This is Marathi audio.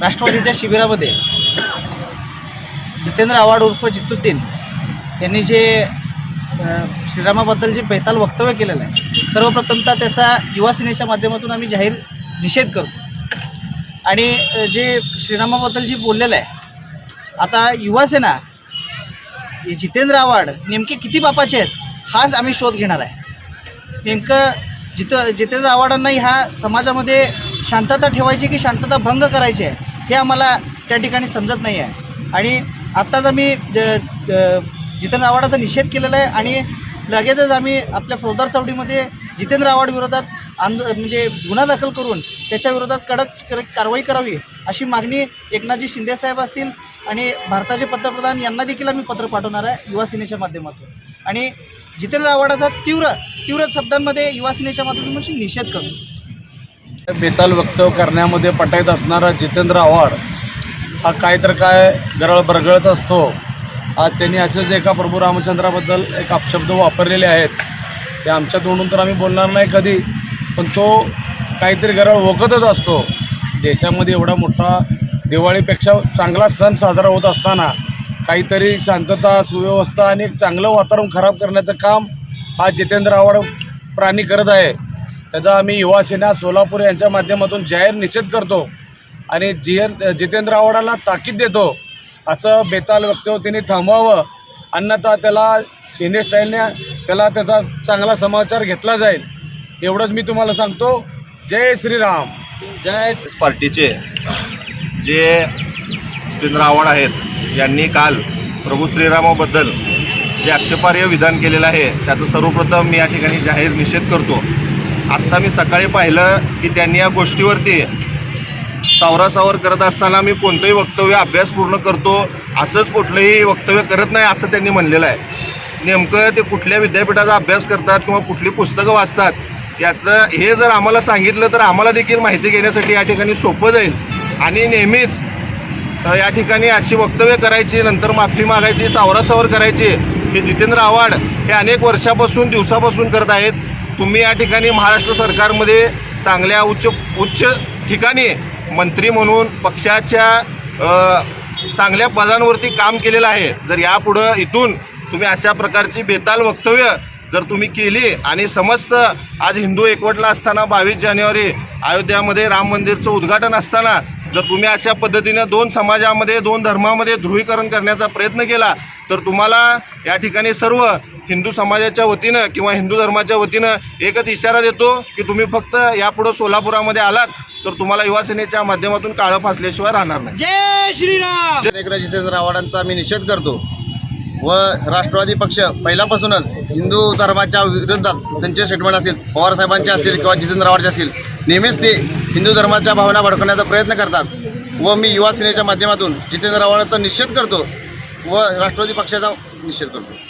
राष्ट्रवादीच्या शिबिरामध्ये जितेंद्र आव्हाड उर्फ जितुद्दीन यांनी जे श्रीरामाबद्दल जे बेताल वक्तव्य केलेलं आहे सर्वप्रथमतः त्याचा युवा सेनेच्या माध्यमातून आम्ही जाहीर निषेध करतो. आणि जे श्रीरामाबद्दल जे बोललेलं आहे आता युवासेना जितेंद्र आव्हाड नेमके किती बापाचे आहेत हाच आम्ही शोध घेणार आहे. नेमकं जित जितेंद्र आव्हाडांना ह्या समाजामध्ये शांतता ठेवायची की शांतता भंग करायची आहे हे आम्हाला त्या ठिकाणी समजत नाही आहे आणि आत्ताच आम्ही ज जितेंद्र आव्हाडाचा निषेध केलेला आहे आणि लगेचच आम्ही आपल्या फौजदार चौडीमध्ये जितेंद्र आव्हाड विरोधात आंदो म्हणजे गुन्हा दाखल करून त्याच्या विरोधात कडक कडक कारवाई करावी अशी मागणी एकनाथजी शिंदेसाहेब असतील आणि भारताचे पंतप्रधान यांना देखील आम्ही पत्र पाठवणार आहे युवा सेनेच्या माध्यमातून. आणि जितेंद्र आव्हाडाचा तीव्र तीव्र शब्दांमध्ये युवा सेनेच्या माध्यमातून निषेध करतो. बेताल वक्तव्य करण्यामध्ये पटायत असणारा जितेंद्र आव्हाड हा काय तर काय गरळ बरगळत असतो. आज त्यांनी असेच एका प्रभू रामचंद्राबद्दल एक अपशब्द वापरलेले आहेत. ते आमच्या तोंडून तर आम्ही बोलणार नाही कधी पण तो काहीतरी गरळ ओकतच असतो. देशामध्ये एवढा मोठा दिवाळीपेक्षा चांगला सण साजरा होत असताना काहीतरी शांतता सुव्यवस्था आणि चांगलं वातावरण खराब करण्याचं काम हा जितेंद्र आव्हाड प्राणी करत आहे. त्याचा आम्ही युवा सेना सोलापूर यांच्या माध्यमातून जाहीर निषेध करतो आणि जियन जितेंद्र आव्हाडाला ताकीद देतो असं बेताल वक्तव्य त्यांनी थांबवावं. अन्यथा त्याला सेने स्टाईलने त्याला त्याचा चांगला समाचार घेतला जाईल. एवढंच मी तुम्हाला सांगतो. जय श्रीराम. जय पार्टीचे जे जितेंद्र आव्हाड आहेत यांनी काल प्रभू श्रीरामाबद्दल जे आक्षेपार्ह विधान केलेलं आहे त्याचं सर्वप्रथम मी या ठिकाणी जाहीर निषेध करतो. आत्ता मी सकाळी पाहिलं की त्यांनी या गोष्टीवरती सावरासावर करत असताना मी कोणतंही वक्तव्य अभ्यास पूर्ण करतो असंच कुठलंही वक्तव्य करत नाही असं त्यांनी म्हणलेलं आहे. नेमकं ते कुठल्या विद्यापीठाचा अभ्यास करतात किंवा कुठली पुस्तकं वाचतात याचं हे जर आम्हाला सांगितलं तर आम्हाला देखील माहिती घेण्यासाठी या ठिकाणी सोपं जाईल. आणि नेहमीच या ठिकाणी अशी वक्तव्य करायची नंतर माफी मागायची सावरासावर करायची हे जितेंद्र आव्हाड हे अनेक वर्षापासून दिवसापासून करत आहेत. तुम्ही या ठिकाणी महाराष्ट्र सरकारमध्ये चांगल्या उच्च उच्च ठिकाणी मंत्री म्हणून पक्षाच्या चांगल्या पदांवरती काम केलेलं आहे. जर यापुढं इथून तुम्ही अशा प्रकारची बेताल वक्तव्य जर तुम्ही केली आणि समस्त आज हिंदू एकवटला असताना बावीस जानेवारी अयोध्यामध्ये राम मंदिरचं उद्घाटन असताना जर तुम्ही अशा पद्धतीनं दोन समाजामध्ये दोन धर्मामध्ये ध्रुवीकरण करण्याचा प्रयत्न केला तर तुम्हाला या ठिकाणी सर्व हिंदू समाजाच्या वतीनं किंवा हिंदू धर्माच्या वतीनं एकच इशारा देतो की तुम्ही फक्त यापुढं सोलापुरामध्ये आलात तर तुम्हाला युवा सेनेच्या माध्यमातून काळं फासल्याशिवाय राहणार नाही. जय श्रीराम! जितेंद्र आव्हाडांचा आम्ही निषेध करतो. व राष्ट्रवादी पक्ष पहिल्यापासूनच हिंदू धर्माच्या विरोधात त्यांचे स्टेटमेंट असतील पवारसाहेबांचे असतील किंवा जितेंद्र आव्हाडचे असतील नेहमीच ते हिंदू धर्माच्या भावना भडकवण्याचा प्रयत्न करतात. व मी युवा सेनेच्या माध्यमातून जितेंद्र आव्हाडांचा निषेध करतो व राष्ट्रवादी पक्षाचा निषेध करतो.